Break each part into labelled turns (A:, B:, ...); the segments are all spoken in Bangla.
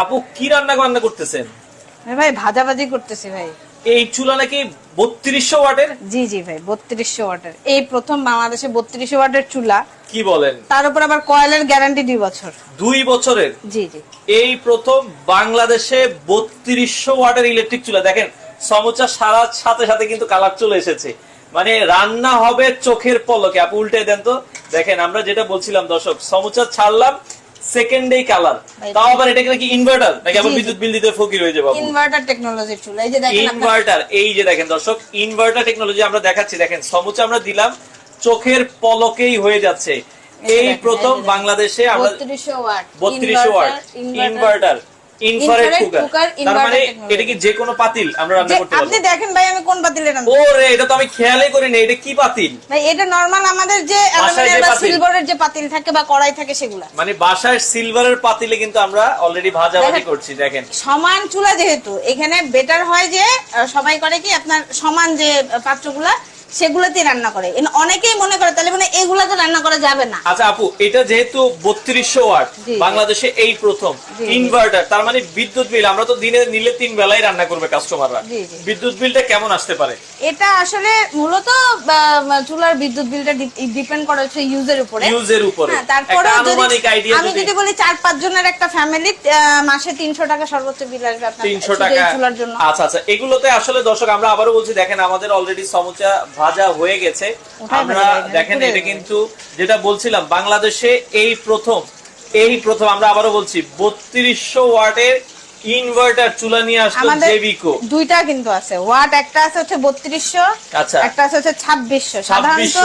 A: আপু কি রান্না বান্না করতেছেন
B: ভাই ভাজাভাজি করতেছি ভাই।
A: এই চুলা নাকি বত্রিশশো ওয়াটের?
B: জি জি ভাই বত্রিশশো ওয়াটের। এই প্রথম বাংলাদেশে বত্রিশশো ওয়াটের চুলা।
A: কি বলেন?
B: তার উপর আবার কয়েলের গ্যারান্টি দুই বছর।
A: দুই বছরের?
B: জি জি।
A: এই প্রথম বাংলাদেশে বত্রিশশো ওয়াটের ইলেকট্রিক চুলা। দেখেন সমুচা সারা সাথে সাথে কিন্তু কালার চলে এসেছে। মানে রান্না হবে চোখের পলকে। আপু উল্টে দেন তো। দেখেন আমরা যেটা বলছিলাম দর্শক সমুচা ছাড়লাম সেকেন্ডেই কালার তাও আবার এটা নাকি ইনভার্টার নাকি আবার। বিদ্যুৎ বিল দিতে ফকির হয়ে যাব
B: ইনভার্টার টেকনোলজি চুলা এই যে দেখেন
A: ইনভার্টার এই যে দেখেন দর্শক ইনভার্টার টেকনোলজি আমরা দেখাচ্ছি। দেখেন সমুচা আমরা দিলাম চোখের পলকেই হয়ে যাচ্ছে। এই প্রথম। বাংলাদেশে আমরা
B: 3200 ওয়াট
A: বত্রিশশো ওয়াট ইনভার্টার ইনফ্রারেড কুকার তার মানে এটা কি যে কোনো পাতিল আমরা রান্না করতে
B: আপনি দেখেন ভাই আমি কোন পাতিলে রান্না
A: ওরে এটা তো আমি খেয়ালই করি না এটা কি পাতিল?
B: ভাই এটা নরমাল আমাদের যে অ্যালুমিনিয়াম বা সিলভারের যে পাতিল থাকে বা কড়াই থাকে সেগুলা।
A: মানে বাসায় সিলভারের পাতিলে কিন্তু আমরা অলরেডি ভাজাভাজি
B: দেখেন।
A: করছি দেখেন।
B: সমান চুলা যেহেতু এখানে বেটার হয় যে সবাই করে কি আপনার সমান যে পাত্রগুলা সেগুলোতেই রান্না করে। অনেকেই মনে করে তাহলে মানে এগুলাতে রান্না করা যাবে না।
A: আচ্ছা আপু এটা যেহেতু বত্রিশশো ওয়াট বাংলাদেশে এই প্রথম। ইনভার্টার তার মানে বিদ্যুৎ বিল আমরা তো দিনে নিলে তিন বেলায় রান্না করবে কাস্টমাররা। বিদ্যুৎ বিলটা কেমন আসতে পারে?
B: এটা আসলে মূলত চুলার বিদ্যুৎ বিলটা ডিপেন্ড করে হচ্ছে ইউজের উপরে।
A: ইউজের উপরে।
B: হ্যাঁ,
A: আইডিয়া
B: আমি
A: যদি
B: বলি চার পাঁচ জনের একটা ফ্যামিলি মাসে তিনশো টাকা সর্বোচ্চ বিল আসবে আপনার
A: তিনশো টাকা।
B: চুলার জন্য।
A: আচ্ছা আচ্ছা। এগুলোতে আসলে দর্শক আমরা আবারও বলছি দেখেন আমাদের অলরেডি সমুচা ভাজা হয়ে গেছে। আমরা দেখেন এটা কিন্তু যেটা বলছিলাম বাংলাদেশে এই প্রথম এই প্রথম আমরা আবারও বলছি বত্রিশশো ওয়াটের ইনভার্টার চুলা নিয়ে আসলো জেবিকো
B: দুইটা কিন্তু আছে। ওয়াট একটা আছে হচ্ছে বত্রিশশো
A: আচ্ছা।
B: একটা আছে হচ্ছে ছাব্বিশশো। সাধারণত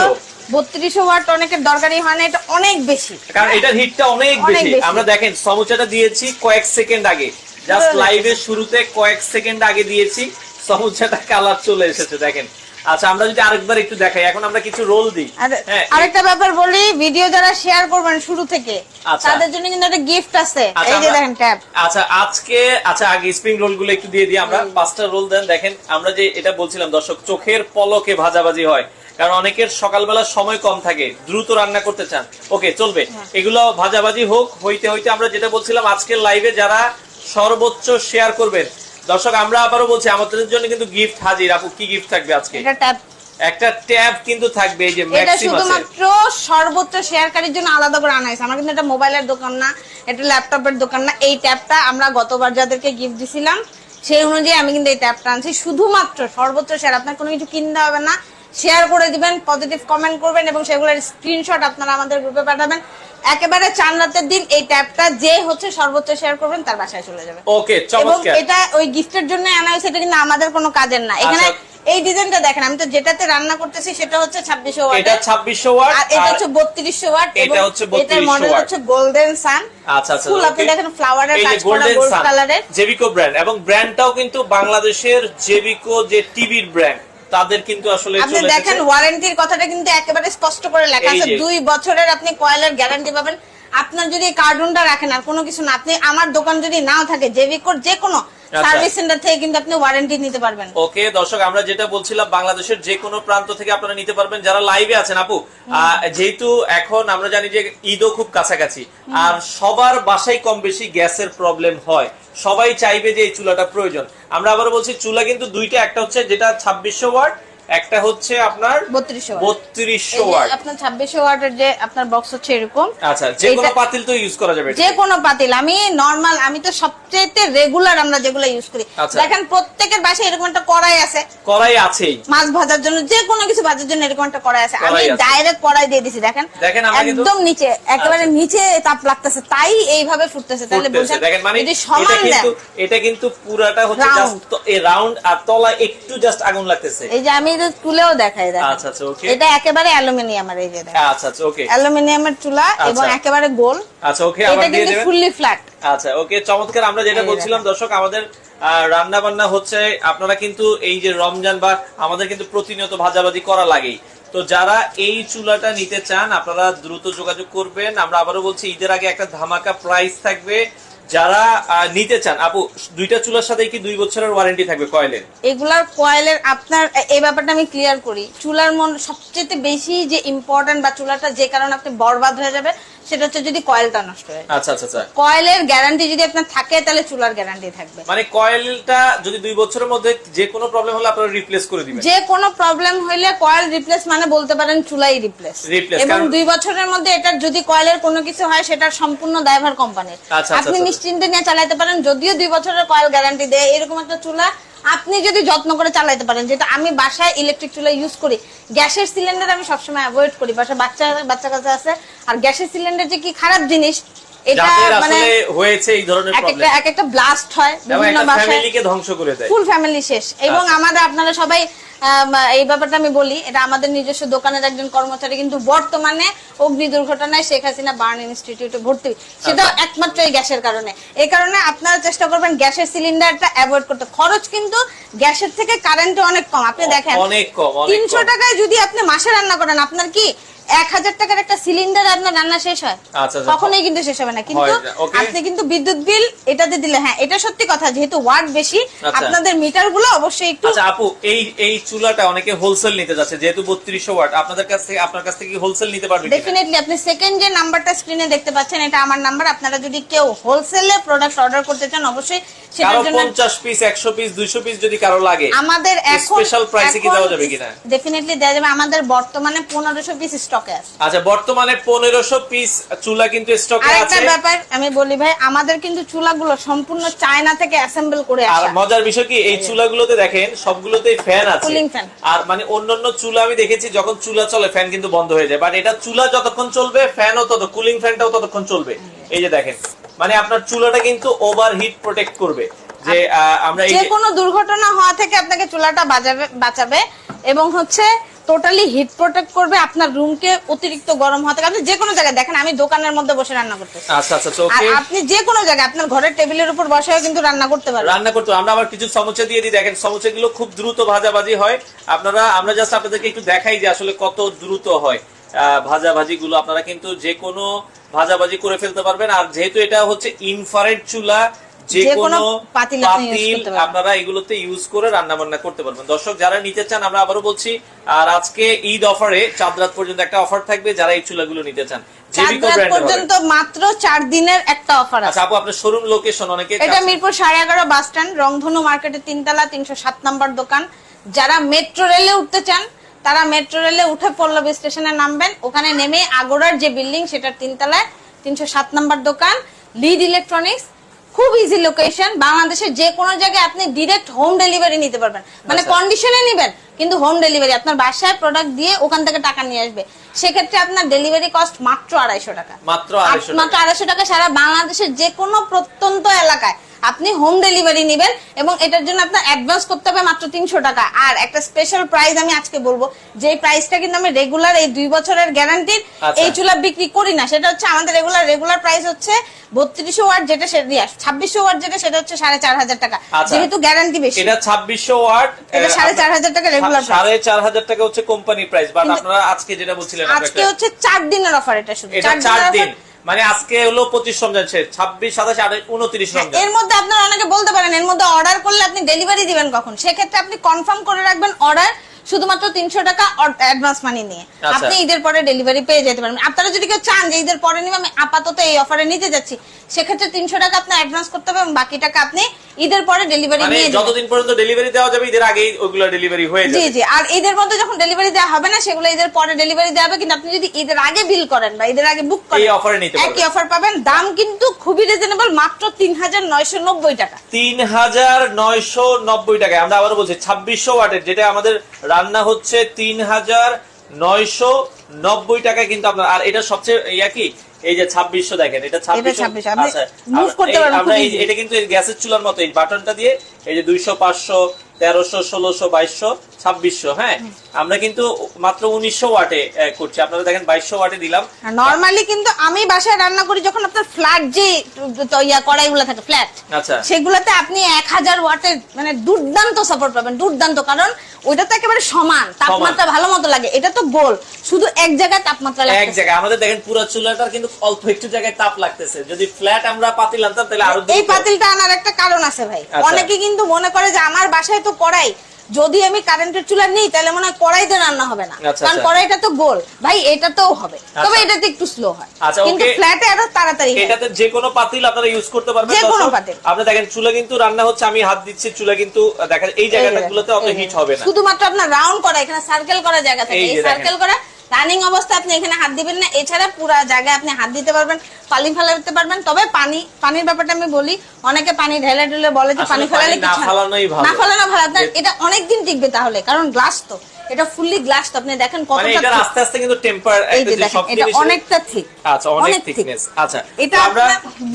B: বত্রিশশো ওয়াট অনেকের দরকারি হয় না এটা অনেক বেশি।
A: কারণ এটার হিটটা অনেক বেশি। আমরা দেখেন সমুচাটা দিয়েছি কয়েক সেকেন্ড আগে। জাস্ট লাইভের শুরুতে কয়েক সেকেন্ড আগে দিয়েছি সমুচাটা কালার চলে এসেছে দেখেন। আচ্ছা আমরা যদি আরেকবার একটু দেখাই এখন আমরা কিছু রোল দিই। হ্যাঁ
B: আরেকটা ব্যাপার বলি ভিডিও যারা শেয়ার করবেন শুরু থেকে
A: আচ্ছা।
B: তাদের জন্য কিন্তু একটা গিফট আছে।
A: আচ্ছা,
B: এই যে দেখেন ট্যাব
A: আচ্ছা আজকে আচ্ছা আগে স্প্রিং রোলগুলো একটু দিয়ে দিই আমরা। পাঁচটা রোল দেন। দেখেন আমরা যে এটা বলছিলাম দর্শক চোখের পলকে ভাজাভাজি হয়। কারণ অনেকের সকালবেলা সময় কম থাকে দ্রুত রান্না করতে চান। ওকে চলবে।
B: হ্যাঁ।
A: এগুলো ভাজাভাজি হোক হইতে হইতে আমরা যেটা বলছিলাম আজকের লাইভে যারা সর্বোচ্চ শেয়ার করবেন দর্শক আমরা আবারও বলছি আমাদের জন্য কিন্তু গিফট হাজির। আপু কি গিফট থাকবে আজকে?
B: এটা ট্যাব
A: একটা ট্যাব কিন্তু থাকবে এই যে
B: এটা শুধুমাত্র সর্বোচ্চ শেয়ারকারীর জন্য আলাদা করে আনা হয়েছে। আমার কিন্তু এটা মোবাইলের দোকান না এটা ল্যাপটপের দোকান না। এই ট্যাবটা আমরা গতবার যাদেরকে গিফট দিছিলাম সেই অনুযায়ী আমি কিন্তু এই ট্যাবটা আনছি। শুধুমাত্র সর্বোচ্চ শেয়ার আপনার কোনো কিছু কিনতে হবে না। শেয়ার করে দিবেন পজিটিভ কমেন্ট করবেন এবং সেগুলোর স্ক্রিনশট আপনারা আমাদের গ্রুপে পাঠাবেন। একেবারে চান রাতের দিন এই ট্যাবটা যে হচ্ছে সর্বোচ্চ শেয়ার করবেন তার বাসায় চলে যাবে।
A: ওকে
B: এবং এটা ওই গিফটের জন্য আনা হয়েছে এটা কিন্তু আমাদের কোনো কাজের না। এখানে
A: আচ্ছা।
B: এই ডিজাইনটা দেখেন আমি তো যেটাতে রান্না করতেছি সেটা হচ্ছে ছাব্বিশশো
A: এটা ছাব্বিশশো ওয়াট
B: আর এটা হচ্ছে বত্রিশশো ওয়াট
A: এটা হচ্ছে
B: এটার
A: 3200
B: মডেল হচ্ছে গোল্ডেন সান
A: আচ্ছা আচ্ছা
B: ফুল আপনি দেখেন ফ্লাওয়ারের কাজ করা গোল্ড কালারের
A: জেবিকো ব্র্যান্ড এবং ব্র্যান্ডটাও কিন্তু বাংলাদেশের জেবিকো যে টিভির ব্র্যান্ড তাদের কিন্তু আসলে
B: আপনি দেখেন ওয়ারেন্টির কথাটা কিন্তু একেবারে স্পষ্ট করে লেখা আছে। দুই বছরের আপনি কয়েলের গ্যারান্টি পাবেন। আপনার যদি কার্টুনটা রাখেন আর কোনো কিছু না আপনি আমার দোকান যদি নাও থাকে জেভিকোর যে কোনো। সার্ভিস সেন্টার থেকে কিন্তু আপনি ওয়ারেন্টি নিতে পারবেন।
A: ওকে দর্শক আমরা যেটা বলছিলাম বাংলাদেশের যে কোনো প্রান্ত থেকে আপনারা নিতে পারবেন। যারা লাইভে আছেন আপু যেহেতু এখন আমরা জানি যে ঈদও খুব কাছাকাছি আর সবার বাসায় কম বেশি গ্যাসের প্রবলেম হয়। সবাই চাইবে যে এই চুলাটা প্রয়োজন। আমরা আবার বলছি চুলা কিন্তু দুইটা একটা হচ্ছে যেটা ছাব্বিশশো ওয়াট একটা হচ্ছে আপনার
B: বত্রিশশো
A: বত্রিশশো ওয়াট।
B: আপনার ছাব্বিশশো ওয়াটের যে আপনার বক্স হচ্ছে এরকম
A: আচ্ছা যে কোনো পাতিল তো ইউজ করা যাবে
B: যে কোনো পাতিল আমি নরমাল আমি তো সবচেয়ে রেগুলার আমরা যেগুলো ইউজ করি।
A: আচ্ছা।
B: দেখেন প্রত্যেকের বাসায় এরকম একটা কড়াই আছে।
A: করাই আছেই।
B: মাছ ভাজার জন্য যে কোনো কিছু ভাজার জন্য এরকম একটা কড়াই আছে। আমি ডাইরেক্ট কড়াই দিয়ে দিছি দেখেন।
A: দেখেন
B: একদম নিচে একেবারে
A: আচ্ছা।
B: নিচে তাপ লাগতেছে তাই এইভাবে ফুটতেছে। তাহলে। বুঝেন
A: দেখেন মানে
B: সমান
A: এটা কিন্তু পুরাটা হচ্ছে জাস্ট এই রাউন্ড আর তলা একটু জাস্ট আগুন লাগতেছে।
B: এই যে আমি এটা তুলেও দেখাই দেখেন
A: আচ্ছা আচ্ছা ওকে
B: এটা একেবারে অ্যালুমিনিয়ামের এই যে
A: আচ্ছা আচ্ছা ওকে
B: অ্যালুমিনিয়ামের চুলা এবং
A: আচ্ছা।
B: একেবারে গোল।
A: আচ্ছা ওকে আবার দিয়ে দেবেন?
B: ফুললি ফ্ল্যাট
A: আচ্ছা ওকে চমৎকার আমরা যেটা বলছিলাম দর্শক আমাদের রান্না বান্না হচ্ছে আপনারা কিন্তু এই যে রমজান বা আমাদের কিন্তু প্রতিনিয়ত ভাজাভাজি করা লাগেই। তো যারা এই চুলাটা নিতে চান আপনারা দ্রুত যোগাযোগ করবেন। আমরা আবারও বলছি ঈদের আগে একটা ধামাকা প্রাইস থাকবে। যারা নিতে চান, আপু, দুইটা চুলার সাথে কি দুই বছরের ওয়ারেন্টি থাকবে, কয়েলের?
B: এগুলার কয়েলের আপনার এই ব্যাপারটা আমি ক্লিয়ার করি। চুলার মন সবচেয়ে বেশি যে ইম্পর্টেন্ট বা চুলাটা যে কারণে আপনি বরবাদ হয়ে যাবে সেটা হচ্ছে যদি কয়েলটা নষ্ট হয়ে।
A: আচ্ছা আচ্ছা আচ্ছা।
B: কয়েলের গ্যারান্টি যদি আপনার থাকে তাহলে চুলার গ্যারান্টি থাকবে।
A: মানে কয়েলটা যদি দুই বছরের মধ্যে যে কোনো প্রবলেম হলে আপনারা রিপ্লেস করে দিবেন?
B: যে কোনো প্রবলেম হইলে কয়েল রিপ্লেস মানে বলতে পারেন চুলাই রিপ্লেস এবং দুই বছরের মধ্যে এটার যদি কয়েলের কোনো কিছু হয় সেটার সম্পূর্ণ দায়ভার কোম্পানির
A: আচ্ছা,
B: আপনি
A: আচ্ছা।
B: নিশ্চিন্তে নিয়ে চালাতে পারেন যদিও দুই বছরের কয়েল গ্যারান্টি দেয় এরকম একটা চুলা আপনি যদি যত্ন করে চালাইতে পারেন যেটা আমি বাসায় ইলেকট্রিক চুলা ইউজ করি গ্যাসের সিলিন্ডার আমি সবসময় অ্যাভয়েড করি। বাসায় বাচ্চা বাচ্চা কাছে আছে। আর গ্যাসের সিলিন্ডার যে কি খারাপ জিনিস এটা মানে
A: হয়েছে এই ধরনের
B: এক একটা
A: প্রবলেম
B: এক একটা ব্লাস্ট হয় বিভিন্ন বাসায়।
A: ফ্যামিলিকে ধ্বংস করে দেয়।
B: ফুল ফ্যামিলি শেষ। এবং
A: আচ্ছা।
B: আমাদের আপনারা সবাই এই ব্যাপারটা আমি বলি এটা আমাদের নিজস্ব দোকানের একজন কর্মচারী কিন্তু বর্তমানে অগ্নি দুর্ঘটনায় শেখ হাসিনা বার্ন ইনস্টিটিউটে ভর্তি। সেটা
A: আচ্ছা।
B: একমাত্র এই গ্যাসের কারণে। এই কারণে আপনারা চেষ্টা করবেন গ্যাসের সিলিন্ডারটা অ্যাভয়েড করতে। খরচ কিন্তু গ্যাসের থেকে কারেন্টে অনেক কম। আপনি দেখেন
A: অনেক কম
B: তিনশো টাকায় যদি আপনি মাসে রান্না করেন আপনার কি এক হাজার টাকার একটা সিলিন্ডার আপনার রান্না শেষ হয়
A: আচ্ছা, আচ্ছা।
B: কখনোই কিন্তু শেষ হবে না কিন্তু. আপনি কিন্তু বিদ্যুৎ বিল এটাতে দিলে হ্যাঁ এটা সত্যি কথা যেহেতু ওয়াট বেশি
A: আচ্ছা।
B: আপনাদের মিটারগুলো অবশ্যই একটু
A: আচ্ছা আপু এই এই চুলাটা অনেকে হোলসেল নিতে যাচ্ছে যেহেতু বত্রিশশো ওয়াট আপনাদের কাছ থেকে আপনার কাছ থেকে হোলসেল নিতে পারবে কিনা?
B: ডেফিনেটলি আপনি সেকেন্ড যে নাম্বারটা স্ক্রিনে দেখতে পাচ্ছেন এটা আমার নাম্বার আপনারা যদি কেউ হোলসেলে প্রোডাক্ট অর্ডার করতে চান অবশ্যই সেটার জন্য
A: পঞ্চাশ পিস একশো পিস দুইশো পিস যদি কারও লাগে
B: আমাদের এখন
A: স্পেশাল প্রাইসে কি দেওয়া যাবে কিনা
B: ডেফিনেটলি দেওয়া যাবে আমাদের বর্তমানে পনেরোশো পিস স্টকে আছে
A: আচ্ছা বর্তমানে পনেরোশো পিস চুলা কিন্তু স্টকে
B: আরেকটা ব্যাপার আমি বলি ভাই আমাদের কিন্তু চুলাগুলো সম্পূর্ণ চায়না থেকে অ্যাসেম্বল করে
A: আর মজার বিষয় কি এই চুলাগুলোতে দেখেন সবগুলোতেই ফ্যান আছে।
B: Cooling fan।
A: আর মানে অন্যান্য চুলা আমি দেখেছি যখন চুলা চলে ফ্যান কিন্তু বন্ধ হয়ে যায়। বাট এটা চুলা যতক্ষণ চলবে ফ্যানও তত কুলিং ফ্যানটাও ততক্ষণ চলবে। এই যে দেখেন মানে আপনার চুলাটা কিন্তু ওভার হিট প্রোটেক্ট করবে। যে আমরা
B: যে কোনো দুর্ঘটনা হওয়া থেকে আপনাকে চুলাটা বাজাবে বাঁচাবে। এবং হচ্ছে টোটালি হিট প্রোটেক্ট করবে আপনার রুমকে অতিরিক্ত গরম হওয়া থেকে। আপনি যে কোনো জায়গায় দেখেন আমি দোকানের মধ্যে বসে রান্না করতে
A: আচ্ছা আচ্ছা
B: আর আপনি যে কোনো জায়গায় আপনার ঘরের টেবিলের উপর বসেও কিন্তু রান্না করতে পারবেন।
A: রান্না করতে। আমরা আবার কিছু সমুচা দিয়ে দিই। দেখেন সমুচা গুলো খুব দ্রুত ভাজাভাজি হয়। আপনারা আমরা জাস্ট আপনাদেরকে একটু দেখাই যে আসলে কত দ্রুত হয়। আহ, ভাজাভাজি গুলো আপনারা কিন্তু যে কোনো ভাজাভাজি করে ফেলতে পারবেন। আর যেহেতু এটা হচ্ছে ইনফ্রারেড চুলা যে
B: কোনো পাতিল।
A: আপনারা এগুলোতে ইউজ করে রান্না বান্না করতে পারবেন। দর্শক যারা নিতে চান আমরা আবারও বলছি আর আজকে ঈদ অফারে চাঁদ রাত পর্যন্ত একটা অফার থাকবে যারা এই চুলাগুলো নিতে চান। জেবিকো
B: চাঁদ রাত
A: ব্র্যান্ডের
B: পর্যন্ত মাত্র চার দিনের একটা অফার আছে।
A: আচ্ছা আপু আপনার শোরুম লোকেশন অনেকে
B: এটা মিরপুর সাড়ে এগারো বাস স্ট্যান্ড রংধনু মার্কেটের তিনতলা তিনশো সাত নম্বর দোকান। যারা মেট্রো রেলে উঠতে চান তারা মেট্রো রেলে উঠে পল্লবী স্টেশনে নামবেন। ওখানে নেমে আগোড়ার যে বিল্ডিং সেটার তিনতলায় তিনশো সাত নম্বর দোকান লিড ইলেকট্রনিক্স খুব ইজি লোকেশন বাংলাদেশের যে কোনো জায়গায় আপনি ডিরেক্ট হোম ডেলিভারি নিতে পারবেন মানে। কন্ডিশনে নেবেন কিন্তু হোম ডেলিভারি আপনার বাসায় প্রোডাক্ট দিয়ে ওখান থেকে টাকা নিয়ে আসবে। সেক্ষেত্রে আপনার ডেলিভারি কস্ট মাত্র আড়াইশো টাকা।
A: মাত্র
B: মাত্র আড়াইশো টাকা সারা বাংলাদেশের যে কোনো প্রত্যন্ত এলাকায় আপনি হোম ডেলিভারি নেবেন এবং এটার জন্য আপনার অ্যাডভান্স করতে হবে মাত্র তিনশো টাকা। আর একটা স্পেশাল প্রাইস আমি আজকে বলব যে প্রাইসটা কিন্তু আমি রেগুলার এই দুই বছরের গ্যারান্টির
A: আচ্ছা।
B: এই চুলা বিক্রি করি না সেটা হচ্ছে আমাদের রেগুলার রেগুলার প্রাইস হচ্ছে বত্রিশশো ওয়াট যেটা সেটা ছাব্বিশশো ওয়াট যেটা সেটা হচ্ছে সাড়ে চার হাজার টাকা
A: আচ্ছা।
B: যেহেতু গ্যারান্টি বেশি।
A: এটা ছাব্বিশশো ওয়াট
B: এটা সাড়ে চার হাজার টাকা
A: সাড়ে চার হাজার টাকা হচ্ছে কোম্পানি প্রাইস বাট আপনারা আজকে যেটা বলছিলেন
B: আজকে হচ্ছে চার দিনের অফার এটা শুধু।
A: এটা চার দিন। মানে আজকে হলো পঁচিশ রমজান শেষ ছাব্বিশ সাতাশ আঠাশ উনত্রিশ
B: হ্যাঁ,
A: রমজান।
B: এর মধ্যে আপনারা অনেকে বলতে পারেন এর মধ্যে অর্ডার করলে আপনি ডেলিভারি দিবেন কখন? সেক্ষেত্রে আপনি কনফার্ম করে রাখবেন অর্ডার শুধুমাত্র তিনশো টাকা অ্যাডভান্স মানি নিয়ে।
A: আচ্ছা।
B: আপনি ঈদের পরে ডেলিভারি পেয়ে যেতে পারবেন। আপনারা যদি কেউ চান যে ঈদের পরে নিবে আমি আপাতত এই অফারে নিতে যাচ্ছি। সেক্ষেত্রে তিনশো টাকা আপনি অ্যাডভান্স করতে হবে এবং বাকি টাকা আপনি ঈদের পরে ডেলিভারি
A: মানে
B: নিয়ে
A: যতদিন পর্যন্ত ডেলিভারি দেওয়া যাবে ঈদের আগেই ওইগুলো ডেলিভারি হয়ে
B: জি
A: যাবে।
B: জি আর ঈদের মধ্যে যখন ডেলিভারি দেওয়া হবে না সেগুলো ঈদের পরে ডেলিভারি দেওয়া হবে কিন্তু আপনি যদি ঈদের আগে বিল করেন বা ঈদের আগে বুক করেন
A: এই অফারে নিতে পারবেন।
B: একই অফার পাবেন। দাম কিন্তু খুবই রিজনেবল মাত্র তিন হাজার নয়শো নব্বই টাকা।
A: তিন হাজার নয়শো নব্বই টাকায়। আমরা আবারও বলছি ছাব্বিশশো ওয়াটের যেটা আমাদের রান্না হচ্ছে তিন হাজার নয়শো নব্বই টাকায় কিন্তু আপনার আর এটা সবচেয়ে ইয়া কি এই যে ছাব্বিশশো দেখেন এটা ছাব্বিশশো
B: 2600 আপনি
A: আচ্ছা, আমরা। এটা কিন্তু গ্যাসের চুলার মতো এই বাটনটা দিয়ে এই যে দুইশো পাঁচশো তেরোশো ষোলোশো বাইশশো ছাব্বিশশো হ্যাঁ? আমরা কিন্তু মাত্র উনিশশো ওয়াটে করছি। আপনারা দেখেন বাইশশো ওয়াটে দিলাম।
B: নর্মালি কিন্তু আমি বাসায় রান্না করি যখন আপনার ফ্ল্যাট যে ইয়া কড়াইগুলো থাকে ফ্ল্যাট
A: আচ্ছা।
B: সেগুলোতে আপনি এক হাজার ওয়াটের মানে দুর্দান্ত সাপোর্ট পাবেন দুর্দান্ত। কারণ ওইটা তো একেবারে সমান তাপমাত্রা ভালো মতো লাগে। এটা তো গোল শুধু এক জায়গায় তাপমাত্রা
A: এক জায়গায়। আমাদের দেখেন পুরো চুলাটার কিন্তু অল্প একটু জায়গায় তাপ লাগতেছে। যদি ফ্ল্যাট আমরা পাতিল আনতাম তাহলে আরও
B: এই পাতিলটা আনার একটা কারণ আছে ভাই।
A: আচ্ছা।
B: অনেকে কিন্তু মনে করে যে আমার বাসায় তো কড়াই যদি আমি কারেন্টের চুলা নিই তাহলে মনে হয় কড়াইতে রান্না হবে না
A: আচ্ছা,
B: কারণ
A: আচ্ছা।
B: কড়াইটা তো গোল ভাই এটাতেও হবে তবে
A: আচ্ছা।
B: এটাতে একটু স্লো হয় কিন্তু ফ্ল্যাটে আরও তাড়াতাড়ি।
A: এটাতে যে কোনো পাতিল আপনারা ইউজ করতে পারবেন
B: যে কোনো। পাতিল।
A: আপনি দেখেন চুলা কিন্তু রান্না হচ্ছে আমি হাত দিচ্ছি চুলা কিন্তু দেখেন এই জায়গাটাগুলোতে অত হিট হবে না
B: শুধুমাত্র আপনার রাউন্ড করা এখানে সার্কেল করা জায়গা থাকে
A: এই।
B: সার্কেল করা রানিং অবস্থা আপনি এখানে হাত দিবেন না। এছাড়া পুরা জায়গায় আপনি হাত দিতে পারবেন পানি ফেলাতে পারবেন। তবে পানি পানির ব্যাপারটা আমি বলি অনেকে পানি ঢেলে ঢেলে বলে যে পানি ফেলালে।
A: না
B: ফেলানো ভালো। আপনার এটা অনেকদিন টিকবে তাহলে কারণ গ্লাস তো। এটা ফুললি গ্লাস আপনি দেখেন
A: মানে
B: কতটা
A: এটার
B: thick।
A: আস্তে আস্তে কিন্তু টেম্পার
B: এটা অনেকটা ঠিক
A: আচ্ছা অনেক থিকনেস আচ্ছা
B: এটা
A: আমরা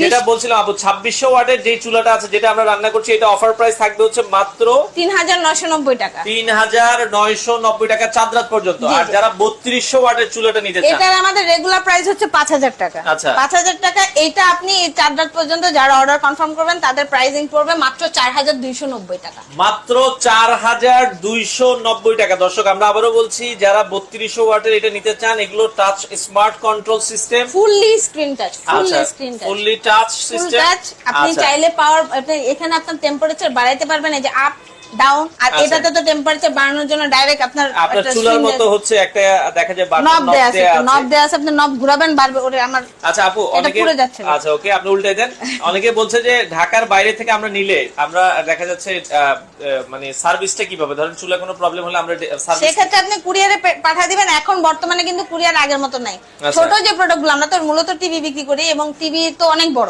A: যেটা বলছিলাম আপু 2600 ওয়াটের যে চুলাটা আছে যেটা আমরা রান্না করছি এটা অফার প্রাইস থাকবে হচ্ছে মাত্র
B: তিন হাজার নশো নব্বই টাকা।
A: তিন হাজার নয়শো নব্বই টাকা চাঁদ রাত পর্যন্ত আর যারা বত্রিশশো ওয়াটের চুলাটা নিতে চান
B: এটার আমাদের রেগুলার প্রাইস হচ্ছে পাঁচ হাজার টাকা।
A: আচ্ছা।
B: পাঁচ হাজার টাকা এইটা আপনি চার রাত পর্যন্ত যারা অর্ডার কনফার্ম করবেন তাদের প্রাইসিং পড়বে মাত্র চার হাজার দুইশো নব্বই টাকা।
A: মাত্র চার হাজার দুইশো নব্বই টাকা। দর্শক আমরা আবারও বলছি যারা বত্রিশশো ওয়াটের এটা নিতে চান এগুলো touch smart control system
B: fully screen touch fully screen touch
A: fully touch system
B: আপনি
A: আচ্ছা।
B: চাইলে পাওয়ার এখানে আপনার টেম্পারেচার বাড়াইতে পারবেন এই যে আপ ডাউন আর
A: আচ্ছা।
B: এটাতে তো টেম্পারেচার বাড়ানোর জন্য ডাইরেক্ট আপনার
A: আপনার চুলার মতো হচ্ছে একটা দেখা যায় বাটন
B: নব দেয়া আছে নব দেয়া আছে আপনি নব ঘুরাবেন বাড়বে ওরে আমার
A: আচ্ছা আপু অনেকে
B: পুড়ে যাচ্ছে।
A: আচ্ছা ওকে আপনি উল্টে দেন। অনেকে বলছে যে ঢাকার বাইরে থেকে আমরা নিলে আমরা দেখা যাচ্ছে মানে সার্ভিসটা কীভাবে? ধরেন চুলা কোনো প্রবলেম হলে আমরা সার্ভিস
B: সেক্ষেত্রে আপনি কুরিয়ারে পাঠিয়ে দিবেন। এখন বর্তমানে কিন্তু কুরিয়ার আগের মতো নাই।
A: আচ্ছা।
B: ছোট যে প্রোডাক্টগুলো আমরা তো মূলত টিভি বিক্রি করি এবং টিভি তো অনেক বড়।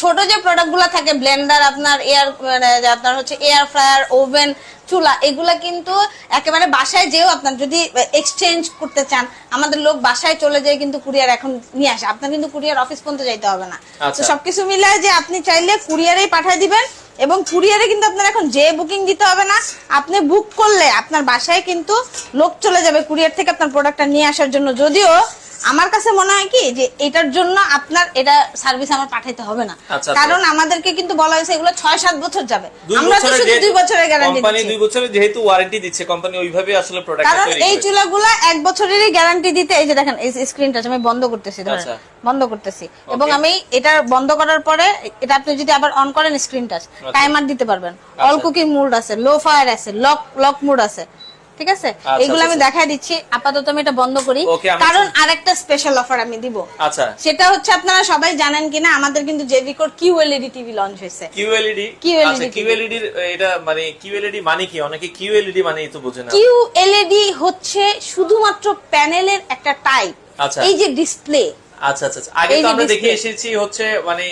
B: ছোট যে প্রোডাক্টগুলো থাকে ব্লেন্ডার আপনার এয়ার আপনার হচ্ছে এয়ার ফ্রায়ার ওভেন চুলা এগুলা কিন্তু একেবারে বাসায় যেও আপনার যদি এক্সচেঞ্জ করতে চান আমাদের লোক বাসায় চলে যায় কিন্তু কুরিয়ার এখন নিয়ে আসে। আপনার কিন্তু কুরিয়ার অফিস পর্যন্ত যাইতে হবে না।
A: আচ্ছা।
B: তো সবকিছু মিলায় যে আপনি চাইলে কুরিয়ারেই পাঠিয়ে দিবেন এবং কুরিয়ারে কিন্তু আপনার এখন যে বুকিং দিতে হবে না। আপনি বুক করলে আপনার বাসায় কিন্তু লোক চলে যাবে কুরিয়ার থেকে আপনার প্রোডাক্টটা নিয়ে আসার জন্য। যদিও আমার কাছে মনে হয় কি যে এটার জন্য আপনার এটা সার্ভিস আমার পাঠাইতে হবে না।
A: আচ্ছা,
B: কারণ আমাদেরকে কিন্তু বলা হয়েছে এগুলো ছয় সাত বছর যাবে। আমরা তো শুধু দুই বছরের গ্যারান্টি
A: কোম্পানি দুই বছরের যেহেতু ওয়ারেন্টি দিচ্ছে কোম্পানি ওইভাবে আসলে প্রোডাক্ট
B: কারণ এই চুলাগুলো এক বছরেরই গ্যারান্টি দিতে এই যে দেখেন এই স্ক্রিন টাচ আমি বন্ধ করতেছি ধরেন
A: আচ্ছা।
B: বন্ধ করতেছি। এবং আমি এটা বন্ধ করার পরে এটা আপনি যদি আবার অন করেন স্ক্রিন টাচ টাইমার দিতে পারবেন। অল
A: আচ্ছা।
B: কুকিং মোড আছে লো ফায়ার আছে লক লক মোড আছে। ঠিক আছে?
A: আচ্ছা,
B: এগুলো আমি
A: আচ্ছা।
B: দেখাই দিচ্ছি। আপাতত আমি এটা বন্ধ করি। কারণ আরেকটা স্পেশাল অফার আমি দিব।
A: আচ্ছা।
B: সেটা হচ্ছে আপনারা সবাই জানেন কিনা আমাদের কিন্তু জেভিকোর কিউ এলইডি টিভি লঞ্চ হয়েছে।
A: কিউএলইডি আচ্ছা কিউএলইডি এটা মানে কিউএলইডি মানে কি? অনেকে কিউএলইডি মানেই তো বোঝে না।
B: কিউ এলইডি হচ্ছে শুধুমাত্র প্যানেলের একটা টাইপ
A: আচ্ছা।
B: এই যে ডিসপ্লে
A: আচ্ছা আচ্ছা আচ্ছা। আগে তো আমরা দেখে এসেছি হচ্ছে মানে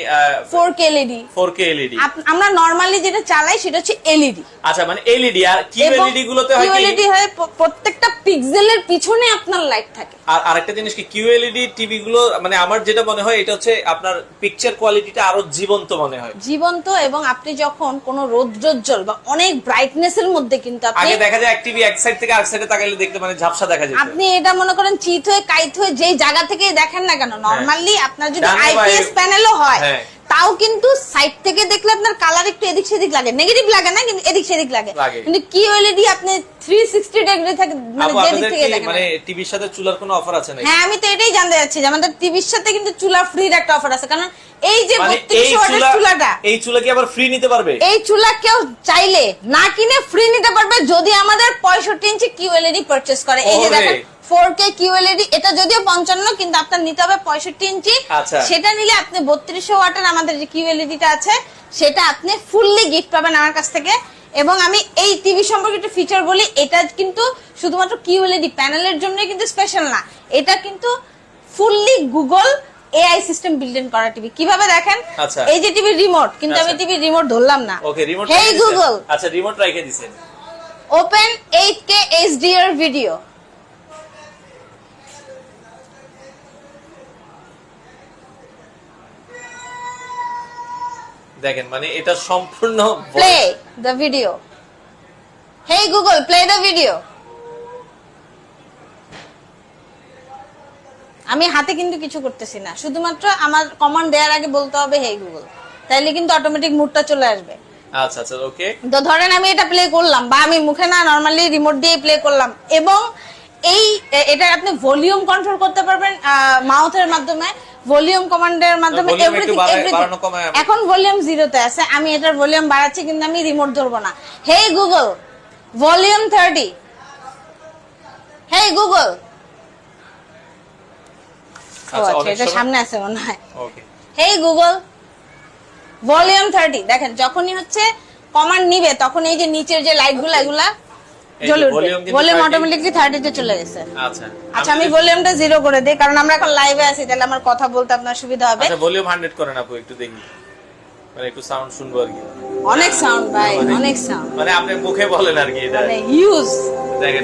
B: four K LED
A: 4K LED
B: আমরা নরমালি যেটা চালাই সেটা হচ্ছে এলইডি
A: আচ্ছা মানে এলইডি আর কিউএলইডি গুলোতে হয়
B: কিউএলইডি হয় প্রত্যেকটা পিক্সেলের পিছনে আপনার লাইট থাকে।
A: আর আরেকটা জিনিস কি কিউএলইডি টিভি গুলো মানে আমার যেটা মনে হয় এটা হচ্ছে আপনার পিকচার কোয়ালিটিটা আরও জীবন্ত মনে হয়।
B: জীবন্ত এবং আপনি যখন কোনো রৌদ্রোজ্জ্বল বা অনেক ব্রাইটনেস এর মধ্যে কিন্তু আপনি
A: আগে দেখা যায় এক টিভি এক সাইড থেকে আরেক সাইডে তাকাইলে দেখতে মানে ঝাপসা দেখা যায়
B: আপনি এটা মনে করেন চিত হয়ে কাইত হয়ে যেই জায়গা থেকে দেখেন না কেন নরমালি আপনার যদি আইপিএস প্যানেলও হয়
A: হ্যাঁ।
B: তাও কিন্তু সাইড থেকে দেখলে আপনার কালার একটু এদিক সেদিক লাগে। নেগেটিভ লাগে না কিন্তু এদিক সেদিক লাগে। কিন্তু কি ওএলইডি আপনি 360 ডিগ্রি থেকে মানে
A: আপু
B: যে দিক থেকে দেখেন।
A: মানে টিভির সাথে চুলার কোনো অফার আছে নাকি?
B: হ্যাঁ আমি তো এটাই জানতে যাচ্ছি যে আমাদের টিভির সাথে কিন্তু চুলা ফ্রির একটা অফার আছে। কারণ এই যে
A: মানে এই
B: 32 ওয়াটের চুলাটা
A: এই চুলা কি আবার ফ্রি নিতে পারবে?
B: এই চুলা কেউ চাইলে না কিনে ফ্রি নিতে পারবে যদি আমাদের পঁয়ষট্টি ইঞ্চি কিউএলইডি পারচেস করে। এই যে। দেখেন ফোর কে কিউএলইডি এটা যদিও পঞ্চান্ন কিন্তু আপনার নিতে হবে পঁয়ষট্টি ইঞ্চি।
A: আচ্ছা।
B: সেটা নিলে আপনি বত্রিশশো ওয়াটের আমাদের যে কিউএলইডিটা আছে সেটা আপনি ফুললি গিফট পাবেন আমার কাছ থেকে। এবং আমি এই টিভি সম্পর্কে একটু ফিচার বলি এটা কিন্তু শুধুমাত্র কিউএলইডি প্যানেলের জন্য কিন্তু স্পেশাল না। এটা কিন্তু fully Google AI system built in করা টিভি কীভাবে দেখেন?
A: আচ্ছা।
B: এই যে টিভি রিমোট কিন্তু আমি
A: আচ্ছা।
B: টিভি রিমোট ধরলাম না।
A: ওকে রিমোট
B: হেই গুগল
A: আচ্ছা রিমোট রেখে দিছেন
B: ওপেন 8K HDR ভিডিও
A: দেখেন মানে এটা সম্পূর্ণ
B: play the video hey Google play the video আমি হাতে কিন্তু কিছু করতেছি না। শুধুমাত্র আমার কমান্ড দেওয়ার আগে বলতে হবে হেই গুগল তাইলে কিন্তু অটোমেটিক মুডটা চলে আসবে।
A: আচ্ছা আচ্ছা ওকে
B: তো ধরেন আমি এটা প্লে করলাম বা আমি মুখে না নরমালি রিমোট দিয়ে প্লে করলাম এবং এই এটা আপনি ভলিউম কন্ট্রোল করতে পারবেন মাউথের মাধ্যমে। ভলিউম কমান্ডের মাধ্যমে
A: কমায় আমি-
B: এখন ভলিউম জিরোতে আছে আমি এটার ভলিউম বাড়াচ্ছি কিন্তু আমি রিমোট ধরবো না। Hey Google volume thirty hey Google এটা সামনে আছে মনে হয়। হেই গুগল ভলিউম থার্টি দেখেন যখনই হচ্ছে কমান্ড নিবে তখন এই যে নিচের যে লাইটগুলা এগুলা জ্বলে উঠবে। ভলিউম
A: 30
B: অটোমেটিকলি থার্টিতে চলে গেছে।
A: আচ্ছা।
B: আচ্ছা আমি ভলিউমটা জিরো করে দিই কারণ আমরা এখন লাইভে আছি তাহলে আমার কথা বলতে আপনার সুবিধা হবে।
A: আচ্ছা ভলিউম 100 করেন আপু একটু দেখি। মানে একটু সাউন্ড শুনব আর কি।
B: অনেক সাউন্ড ভাই
A: অনেক।
B: অনেক সাউন্ড
A: মানে আপনি মুখে বলেন আর কি এটা।
B: মানে হিউজ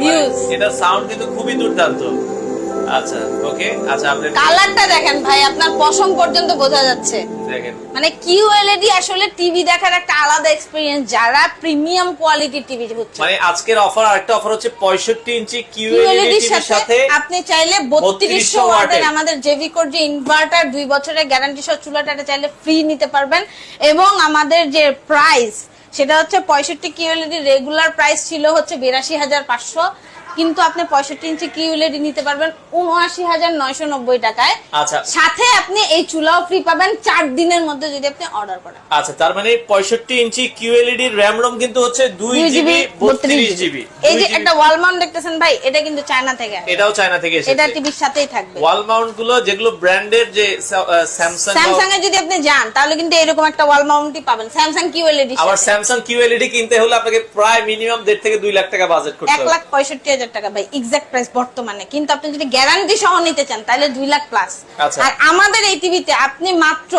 B: হিউজ
A: এটা সাউন্ড কিন্তু খুবই দুর্দান্ত। আচ্ছা ওকে আচ্ছা আপনি
B: কালারটা দেখেন ভাই আপনার পশম পর্যন্ত বোঝা যাচ্ছে।
A: দেখেন।
B: মানে কিউএলইডি আসলে টিভি দেখার একটা আলাদা এক্সপিরিয়েন্স যারা প্রিমিয়াম কোয়ালিটির টিভি হচ্ছে।
A: মানে আজকের অফার আরেকটা অফার হচ্ছে 65 ইঞ্চি কিউএলইডি টিভির
B: সাথে আপনি চাইলে
A: 3200
B: বত্রিশশো ওয়াটের
A: ওয়াটের।
B: আমাদের জেভিকোর যে ইনভার্টার দুই বছরের গ্যারান্টি সহ চুলাটা চাইলে ফ্রি নিতে পারবেন। এবং আমাদের যে প্রাইস সেটা হচ্ছে পঁয়ষট্টি কিউএলইডি রেগুলার প্রাইস ছিল হচ্ছে বিরাশি হাজার পাঁচশো। কিন্তু আপনি পঁয়ষট্টি ইঞ্চি কিউএলইডি নিতে পারবেন উনআশি হাজার নয়শো নব্বই টাকায়।
A: আচ্ছা।
B: সাথে আপনি এই চুলাও ফ্রি পাবেন চার দিনের মধ্যে যদি আপনি অর্ডার করেন।
A: আচ্ছা তার মানে 65 ইঞ্চি কিউএলইডি র্যাম রোম কিন্তু হচ্ছে 2 জিবি 32 জিবি।
B: এই যে একটা ওয়াল মাউন্ট দেখতেছেন ভাই এটা কিন্তু চায়না থেকে
A: এটাও চায়না থেকে
B: এটা টিভির সাথেই থাকবে।
A: ওয়াল মাউন্টগুলো যেগুলো ব্র্যান্ডের যে স্যামসাং
B: স্যামসাং এ যদি আপনি যান তাহলে কিন্তু এরকম একটা ওয়াল মাউন্টই পাবেন। স্যামসাং কিউএলইডি
A: আবার স্যামসাং কিউএলইডি কিনতে হলে আপনাকে প্রায় মিনিমাম দেড় থেকে দুই লাখ টাকা বাজেট করতে হবে।
B: এক লাখ পঁয়ষট্টি হাজার টাকা ভাই এক্সাক্ট প্রাইস বর্তমানে কিন্তু আপনি যদি গ্যারান্টি সহ নিতে চান তাহলে দুই লাখ প্লাস
A: আচ্ছা।
B: আর আমাদের এই টিভিতে আপনি মাত্র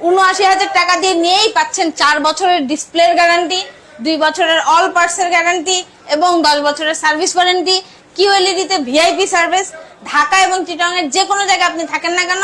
B: উনআশি হাজার টাকা দিয়ে নিয়েই পাচ্ছেন চার বছরের ডিসপ্লের গ্যারান্টি দুই বছরের অল পার্টসের গ্যারান্টি এবং দশ বছরের সার্ভিস ওয়ারেন্টি কিউএলইডি তে ভিআইপি সার্ভিস ঢাকা এবং চিটং এর যে কোনো জায়গায় আপনি থাকেন না কেন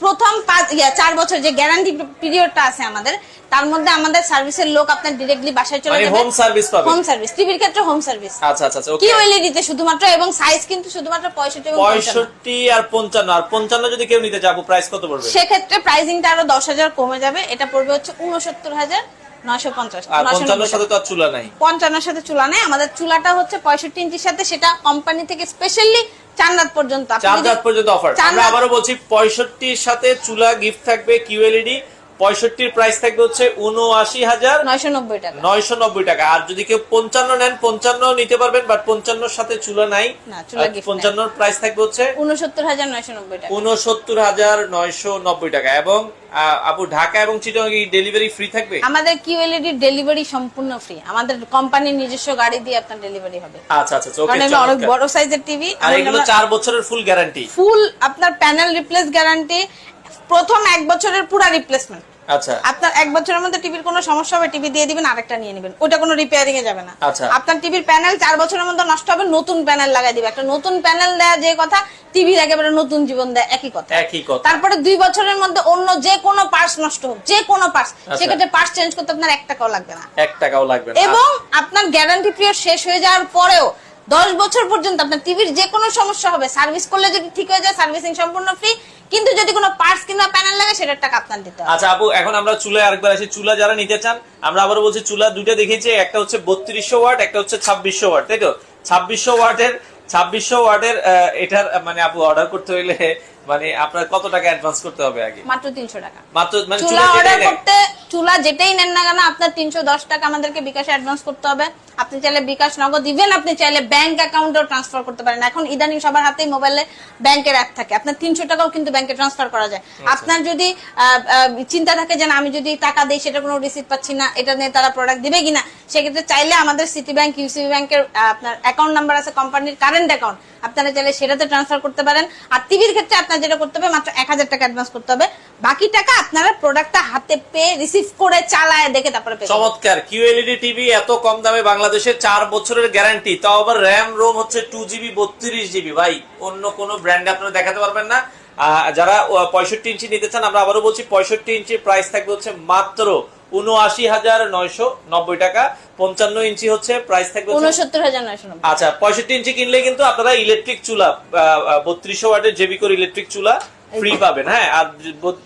B: প্রথম পাঁচ ইয়া, চার বছর যে গ্যারান্টি পিরিয়ডটা আছে আমাদের তার মধ্যে আমাদের সার্ভিসের লোক আপনার ডিরেক্টলি বাসায় চলে
A: মানে
B: যাবে।
A: হোম সার্ভিস পাবে?
B: হোম সার্ভিস টিভির ক্ষেত্রে হোম সার্ভিস
A: আচ্ছা আচ্ছা আচ্ছা ওকে
B: কিউএলইডি তে শুধুমাত্র এবং সাইজ কিন্তু শুধুমাত্র পঁয়ষট্টি এবং পঞ্চান্ন।
A: পঁয়ষট্টি আর পঞ্চান্ন আর পঞ্চান্ন যদি কেউ নিতে যাব প্রাইস কত পড়বে?
B: সেক্ষেত্রে প্রাইসিংটা আরও দশ হাজার কমে যাবে এটা পড়বে হচ্ছে উনসত্তর হাজার নয়শো পঞ্চাশ
A: আর
B: নয়শো
A: পঞ্চান্নের
B: নব্বই
A: সাথে তো আর চুলা নাই।
B: পঞ্চান্নের সাথে চুলা নেই আমাদের চুলাটা হচ্ছে পঁয়ষট্টি ইঞ্চির সাথে সেটা কোম্পানি থেকে স্পেশালি চার রাত পর্যন্ত
A: চার রাত পর্যন্ত অফার আমরা আবারও বলছি পঁয়ষট্টির সাথে চুলা গিফট থাকবে কিউএলইডি পঁয়ষট্টির প্রাইস থাকবে হচ্ছে উনআশি হাজার
B: নয়শো নব্বই টাকা।
A: আর যদি কেউ পঞ্চান্ন নেন পঞ্চান্ন নিতে পারবেন বাট পঞ্চান্নর সাথে চুলা নাই। পঞ্চান্নর প্রাইস থাকবে হচ্ছে
B: উনসত্তর হাজার নয়শো নব্বই টাকা।
A: উনসত্তর হাজার নয়শো নব্বই টাকা। এবং আপু ঢাকা এবং চিটং ডেলিভারি ফ্রি থাকবে?
B: আমাদের কিউএলইডি ডেলিভারি সম্পূর্ণ ফ্রি আমাদের কোম্পানির নিজস্ব গাড়ি দিয়ে আপনার ডেলিভারি হবে।
A: আচ্ছা আচ্ছা আচ্ছা, ওকে
B: এগুলো অনেক বড় সাইজের টিভি
A: আর এগুলো চার বছরের ফুল গ্যারান্টি
B: ফুল আপনার প্যানেল রিপ্লেস গ্যারান্টি প্রথম এক বছরের পুরা রিপ্লেসমেন্ট
A: আচ্ছা।
B: আপনার এক বছরের মধ্যে টিভির কোনো সমস্যা হবে টিভি দিয়ে দিবেন আরেকটা নিয়ে নেবেন। ওটা কোনো রিপেয়ারিং এ যাবে না।
A: আচ্ছা।
B: আপনার টিভির প্যানেল চার বছরের মধ্যে নষ্ট হবে নতুন প্যানেল লাগাই দিবে। একটা নতুন প্যানেল দেয়া যে কথা টিভির একেবারে নতুন জীবন দেয় একই কথা।
A: একই কথা।
B: তারপরে দুই বছরের মধ্যে অন্য যে কোনো পার্টস নষ্ট হোক যে কোনো পার্টস
A: আচ্ছা।
B: সেক্ষেত্রে পার্টস চেঞ্জ করতে আপনার এক টাকাও লাগবে না।
A: এক টাকাও লাগবে না।
B: এবং আপনার গ্যারান্টি পিরিয়ড শেষ হয়ে যাওয়ার পরেও দশ বছর পর্যন্ত আপনার টিভির যে কোনো সমস্যা হবে সার্ভিস করলে যদি ঠিক হয়ে যায় সার্ভিসিং সম্পূর্ণ ফ্রি কিন্তু যদি কোনো পার্টস কিংবা প্যানেল লাগে সেটার টাকা আপনার দিতে হবে।
A: আচ্ছা আপু এখন আমরা চুলায় আরেকবার আসি। চুলা যারা নিতে চান আমরা আবার বলছি চুলা দুইটা দেখিয়েছি একটা হচ্ছে বত্রিশশো ওয়াট একটা হচ্ছে ছাব্বিশশো ওয়াট তাই তো? ছাব্বিশশো ওয়াটের ছাব্বিশশো ওয়াটের আহ, এটার মানে আপু অর্ডার করতে হইলে মানে আপনার কত টাকা অ্যাডভান্স করতে হবে আগে?
B: মাত্র তিনশো টাকা।
A: মাত্র মানে
B: চুলা
A: চুলা
B: অর্ডার করতে চুলা যেটাই নেন না কেন আপনার তিনশো দশ টাকা আমাদেরকে বিকাশে অ্যাডভান্স করতে হবে। আপনি চাইলে বিকাশ নগদ দিবেন আপনি চাইলে ব্যাংক অ্যাকাউন্টেও ট্রান্সফার করতে পারেন। এখন ইদানিং সবার হাতেই মোবাইলে ব্যাংকের অ্যাপ থাকে। আপনার তিনশো টাকাও কিন্তু ব্যাংকে ট্রান্সফার করা যায়। আপনার যদি চিন্তা থাকে যে আমি যদি টাকা দিই সেটা কোনো রিসিভ পাচ্ছি না এটা নিয়ে তারা প্রোডাক্ট দিবে কিনা সেক্ষেত্রে চাইলে আমাদের সিটি ব্যাংক ইউসিবি ব্যাংকের আপনার অ্যাকাউন্ট নাম্বার আছে কোম্পানির কারেন্ট অ্যাকাউন্ট আপনারা চাইলে সেটাতে ট্রান্সফার করতে পারেন। আর টিভির ক্ষেত্রে আপনার যেটা করতে হবে মাত্র এক হাজার টাকা অ্যাডভান্স করতে হবে। বাকি টাকা আপনারা প্রোডাক্টটা হাতে পেয়ে রিসিভ করে চালায় দেখে তারপরে
A: চমৎকার। কিউএলইডি টিভি এত কম দামে বাংলাদেশে চার বছরের গ্যারান্টি তাও আবার র্যাম রোম হচ্ছে টু জিবি বত্রিশ জিবি ভাই অন্য কোনো ব্র্যান্ডে আপনারা দেখাতে পারবেন না। যারা পঁয়ষট্টি ইঞ্চি নিতে চান আমরা আবারও বলছি পঁয়ষট্টি ইঞ্চি প্রাইস থাকবে হচ্ছে মাত্র উনআশি হাজার নয়শো নব্বই টাকা। পঞ্চান্ন ইঞ্চি হচ্ছে প্রাইস থাকবে
B: উনসত্তর হাজার নয়শো
A: আচ্ছা পঁয়ষট্টি ইঞ্চি কিনলে কিন্তু আপনারা ইলেকট্রিক চুলা বত্রিশশো ওয়াটের জেবিকোর ইলেকট্রিক চুলা ফ্রি পাবেন হ্যাঁ? আর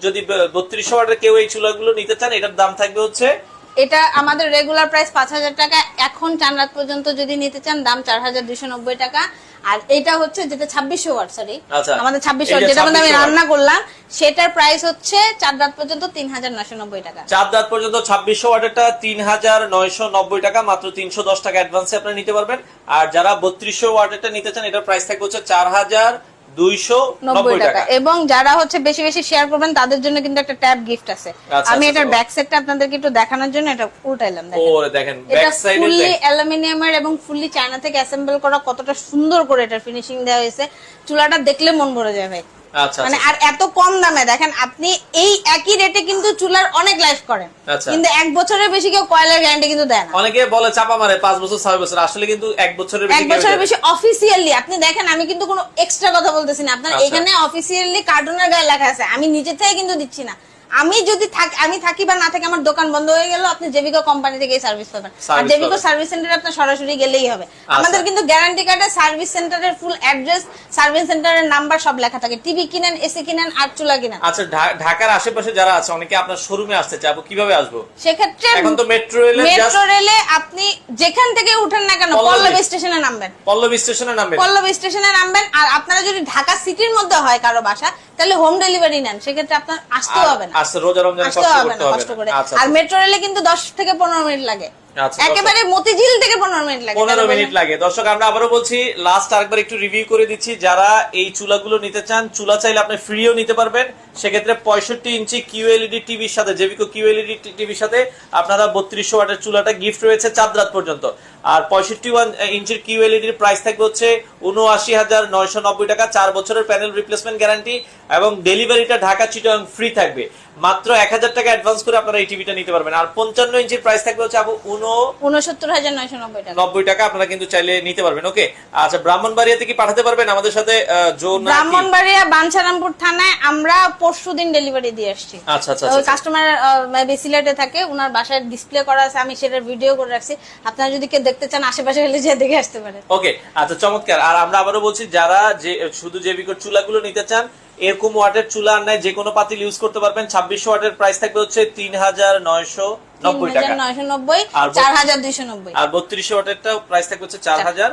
A: যদি বত্রিশশো ওয়াটের কেউ এই চুলাগুলো নিতে চান এটার দাম থাকবে হচ্ছে
B: এটা আমাদের রেগুলার প্রাইস পাঁচ হাজার টাকা এখন চার রাত পর্যন্ত যদি নিতে চান দাম চার হাজার দুইশো নব্বই টাকা। আর এটা হচ্ছে যেটা ছাব্বিশশো ওয়াট সরি
A: আচ্ছা।
B: আমাদের ছাব্বিশশো ওয়াট যেটা আমি রান্না করলাম সেটার প্রাইস হচ্ছে চার রাত পর্যন্ত তিন হাজার নয়শো নব্বই টাকা।
A: চার রাত পর্যন্ত ছাব্বিশশো ওয়াটেরটা তিন হাজার নয়শো নব্বই টাকা মাত্র তিনশো দশ টাকা অ্যাডভান্সে আপনারা নিতে পারবেন। আর যারা বত্রিশশো ওয়াটেরটা নিতে চান এটার প্রাইস থাকবে হচ্ছে চার হাজার
B: টাকা। এবং যারা হচ্ছে বেশি বেশি শেয়ার করবেন তাদের জন্য কিন্তু একটা ট্যাব গিফট আছে।
A: আচ্ছা,
B: আমি
A: আচ্ছা,
B: এটার
A: আচ্ছা।
B: ব্যাক সাইডটা আপনাদেরকে একটু দেখানোর জন্য এটা উল্টাইলাম দেখেন। এটা ফুললি অ্যালুমিনিয়ামের এবং ফুললি চায়না থেকে অ্যাসেম্বল করা কতটা সুন্দর করে এটার ফিনিশিং দেওয়া হয়েছে। চুলাটা দেখলে মন ভরে যায়
A: আচ্ছা
B: মানে
A: আচ্ছা।
B: আর এত কম দামে দেখেন আপনি এই একই রেটে কিন্তু চুলার অনেক লাইফ করেন
A: আচ্ছা।
B: কিন্তু এক বছরের বেশি কেউ কয়লার গ্যারান্টি কিন্তু দেয় না।
A: অনেকে বলে চাপা মারে পাঁচ বছর ছয় বছর আসলে কিন্তু এক বছরের বেশি
B: এক বছরের বেশি অফিসিয়ালি আপনি দেখেন আমি কিন্তু কোনো এক্সট্রা কথা বলতেছি না। আপনার
A: আচ্ছা।
B: এখানে অফিসিয়ালি কার্টুনের গায়ে লেখা আছে আমি নিজে থেকে কিন্তু দিচ্ছি না। আমি যদি থাকি আমি থাকি বা না থাকি আমার দোকান বন্ধ হয়ে গেল আপনি জেবিকো কোম্পানি থেকে সার্ভিস পাবেন। আর জেবিকো সার্ভিস সেন্টারে আপনার সরাসরি গেলেই হবে।
A: আচ্ছা।
B: আমাদের কিন্তু গ্যারান্টি কার্ডে সার্ভিস সেন্টারের ফুল অ্যাড্রেস সার্ভিস সেন্টারের নাম্বার সব লেখা থাকে। টিভি কিনেন এসি কিনেন আর চুলা কিনেন।
A: আচ্ছা ঢাকার আশেপাশে যারা আছে অনেকে আপনার শোরুমে আসতে চাবো কীভাবে আসব?
B: সেক্ষেত্রে
A: এখন তো মেট্রো রেলে
B: মেট্রো রেলে আপনি যেখান থেকে উঠেন না কেন।
A: পল্লবী।
B: স্টেশনে নামবেন।
A: পল্লবী স্টেশনে নামবেন।
B: পল্লব স্টেশনে নামবেন আর আপনারা যদি ঢাকা সিটির মধ্যে হয় কারও বাসা তাহলে হোম ডেলিভারি নেন। সেক্ষেত্রে আপনার আসতে হবে না।
A: আসতে রোজা রমজানে কষ্ট করতে হবে।
B: করে।
A: আচ্ছা
B: আর মেট্রো রেলে কিন্তু দশ থেকে পনেরো মিনিট লাগে।
A: আচ্ছা,
B: একেবারে মতিঝিল থেকে পনেরো মিনিট লাগে
A: পনেরো
B: তাহলে
A: মিনিট লাগে। দর্শক আমরা আবারও বলছি লাস্ট আরেকবার একটু রিভিউ করে দিচ্ছি। যারা এই চুলাগুলো নিতে চান চুলা চাইলে আপনি ফ্রিও নিতে পারবেন। সেক্ষেত্রে পঁয়ষট্টি ইঞ্চি কিউএলইডি টিভির সাথে জেবিকো কিউএলইডি টিভির সাথে আপনারা বত্রিশশো ওয়াটের চুলাটা গিফট রয়েছে চার রাত পর্যন্ত। আর পঁয়ষট্টি ওয়ান ইঞ্চির কিউএলইডির প্রাইস থাকবে হচ্ছে উনআশি হাজার নয়শো নব্বই টাকা। চার বছরের প্যানেল রিপ্লেসমেন্ট গ্যারান্টি এবং ডেলিভারিটা ঢাকা চিটং ফ্রি থাকবে। মাত্র এক হাজার টাকা অ্যাডভান্স করে আপনারা এই টিভিটা নিতে পারবেন। আর পঞ্চান্ন ইঞ্চির প্রাইস থাকবে হচ্ছে আপু উনো
B: উনসত্তর হাজার নয়শো নব্বই টাকা।
A: নব্বই টাকা আপনারা কিন্তু চাইলে নিতে পারবেন। ওকে আচ্ছা ব্রাহ্মণবাড়িয়াতে কি পাঠাতে পারবেন? আমাদের সাথে
B: ব্রাহ্মণবাড়িয়া বাঞ্ছারামপুর থানায় আমরা পরশু দিন ডেলিভারি দিয়ে আসছি।
A: আচ্ছা আচ্ছা আচ্ছা
B: কাস্টমার সিলেটে থাকে ওনার বাসায় ডিসপ্লে করা আছে আমি সেটার ভিডিও করে রাখছি। আপনারা যদি কেউ দেখতে চান, আশেপাশে হলে যে দেখে আসতে পারে।
A: ওকে আচ্ছা চমৎকার। আর আমরা আবারও বলছি, যারা যে, শুধু জেবিকোর চুলাগুলো নিতে চান, এরকম ওয়াটের চুলা আর নাই যে কোনো পাতিল ইউজ করতে পারবেন। ছাব্বিশশো ওয়াটের প্রাইস থাকবে হচ্ছে তিন হাজার নয়শো
B: তিন
A: নব্বই টাকা।
B: নয়শো নব্বই চার হাজার দুইশো নব্বই।
A: আর বত্রিশশো ওয়াটেরটা প্রাইস থাকবে হচ্ছে চার হাজার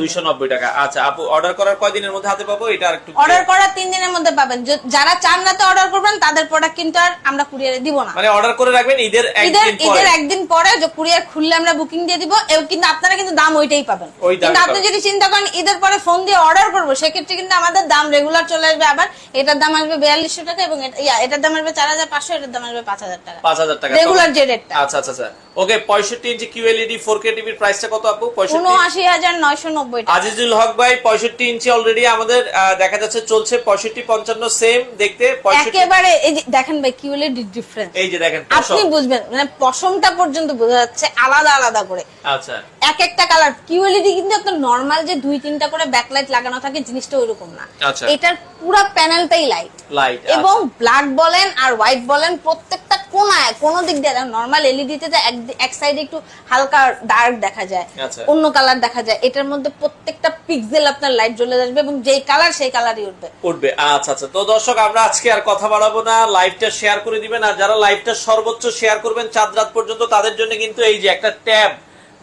B: দুইশো নব্বই।
A: টাকা। আচ্ছা আপু অর্ডার করার কয়দিনের মধ্যে হাতে পাবো? এটা একটু
B: অর্ডার করার তিন দিনের মধ্যে পাবেন। যারা চান রাতে অর্ডার করবেন তাদের প্রোডাক্ট কিন্তু আর আমরা কুরিয়ারে দিব না।
A: মানে অর্ডার করে রাখবেন ঈদের
B: ঈদের
A: একদিন পরে।
B: ঈদের একদিন পরে যে কুরিয়ার খুললে আমরা বুকিং দিয়ে দিব। কিন্তু আপনারা কিন্তু দাম ওইটাই পাবেন। কিন্তু আপনি যদি চিন্তা করেন ঈদের পরে ফোন দিয়ে অর্ডার করব সেক্ষেত্রে কিন্তু আমাদের দাম রেগুলার চলে আসবে আবার। এটার দাম আসবে বিয়াল্লিশশো টাকা এবং এটার দাম আসবে চার হাজার পাঁচশো এটার দাম আসবে পাঁচ হাজার টাকা।
A: পাঁচ হাজার টাকা।
B: রেগুলার যে রেটটা
A: আচ্ছা আচ্ছা আচ্ছা। ওকে পঁয়ষট্টি ইঞ্চি কিউএলইডি ফোর কে টিভির প্রাইসটা কত আপু? পঁয়ষট্টি?
B: উনআশি হাজার নয়শো নব্বই টাকা।
A: আজিজুল হক ভাই পঁয়ষট্টি ইঞ্চি অলরেডি আমাদের দেখা যাচ্ছে চলছে পঁয়ষট্টি পঞ্চান্ন সেম দেখতে পঁয়ষট্টি
B: একেবারে এই যে দেখেন ভাই কিউলের ডিফারেন্স
A: এই যে দেখেন
B: আপনি বুঝবেন মানে পশমটা পর্যন্ত বোঝা যাচ্ছে আলাদা আলাদা করে।
A: আচ্ছা।
B: এক একটা কালার কিউএলইডি কিন্তু আপনার নর্মাল যে দুই তিনটা করে ব্যাকলাইট লাগানো থাকে জিনিসটা ওইরকম না।
A: আচ্ছা।
B: এটার পুরো প্যানেলটাই লাইট
A: লাইট
B: এবং ব্ল্যাক বলেন আর হোয়াইট বলেন প্রত্যেকটা কোনায় কোন দিক দিয়ে নরমাল এলইডি তে এক- এক সাইডে একটু হালকা ডার্ক দেখা যায়
A: আচ্ছা।
B: অন্য কালার দেখা যায় এটার মধ্যে প্রত্যেকটা পিক্সেল আপনার লাইট জ্বলে আসবে এবং যেই কালার সেই কালারই উঠবে।
A: উঠবে আচ্ছা আচ্ছা। তো দর্শক আমরা আজকে আর কথা বাড়াবো না লাইভটা শেয়ার করে দিবেন আর যারা লাইভটা সর্বোচ্চ শেয়ার করবেন চাঁদ রাত পর্যন্ত তাদের জন্য কিন্তু এই যে একটা ট্যাব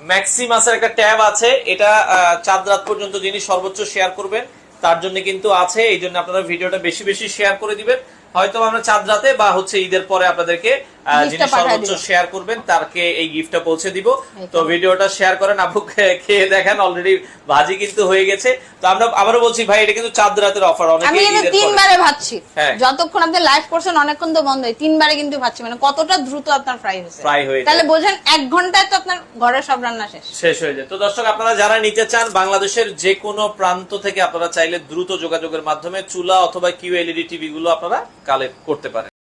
A: ম্যাক্সিমাসের একটা ট্যাব আছে এটা চাঁদ রাত পর্যন্ত যিনি সর্বোচ্চ শেয়ার করবেন তার জন্য কিন্তু আছে এই জন্য আপনারা ভিডিওটা বেশি বেশি শেয়ার করে দিবেন। হয়তো আমরা চাঁদ রাতে বা হচ্ছে ঈদের পরে আপনাদেরকে যিনি সর্বোচ্চ শেয়ার করবেন তারকে এই গিফটটা পৌঁছে দিব। তো ভিডিওটা শেয়ার করেন আপু খেয়ে দেখেন অলরেডি ভাজি কিন্তু হয়ে গেছে। তো আমরা আবারও বলছি ভাই এটা কিন্তু চাঁদ রাতের অফার অনেকে
B: আমি
A: ঈদের
B: তিনবারে ভাবছি
A: হ্যাঁ।
B: যতক্ষণ আপনি লাইভ করছেন অনেকক্ষণ তো বন্ধ হয়। তিনবারে কিন্তু ভাবছি মানে কতটা দ্রুত আপনার ফ্রাই হয়েছে।
A: Fry হয়ে
B: তাহলে বোঝেন এক ঘন্টায় তো আপনার ঘরের সব রান্না শেষ।
A: শেষ হয়ে যায়। তো দর্শক আপনারা যারা নিতে চান বাংলাদেশের যে কোনো প্রান্ত থেকে আপনারা চাইলে দ্রুত যোগাযোগের মাধ্যমে চুলা অথবা কিউ এলইডি টিভি গুলো আপনারা কালেক্ট করতে পারেন।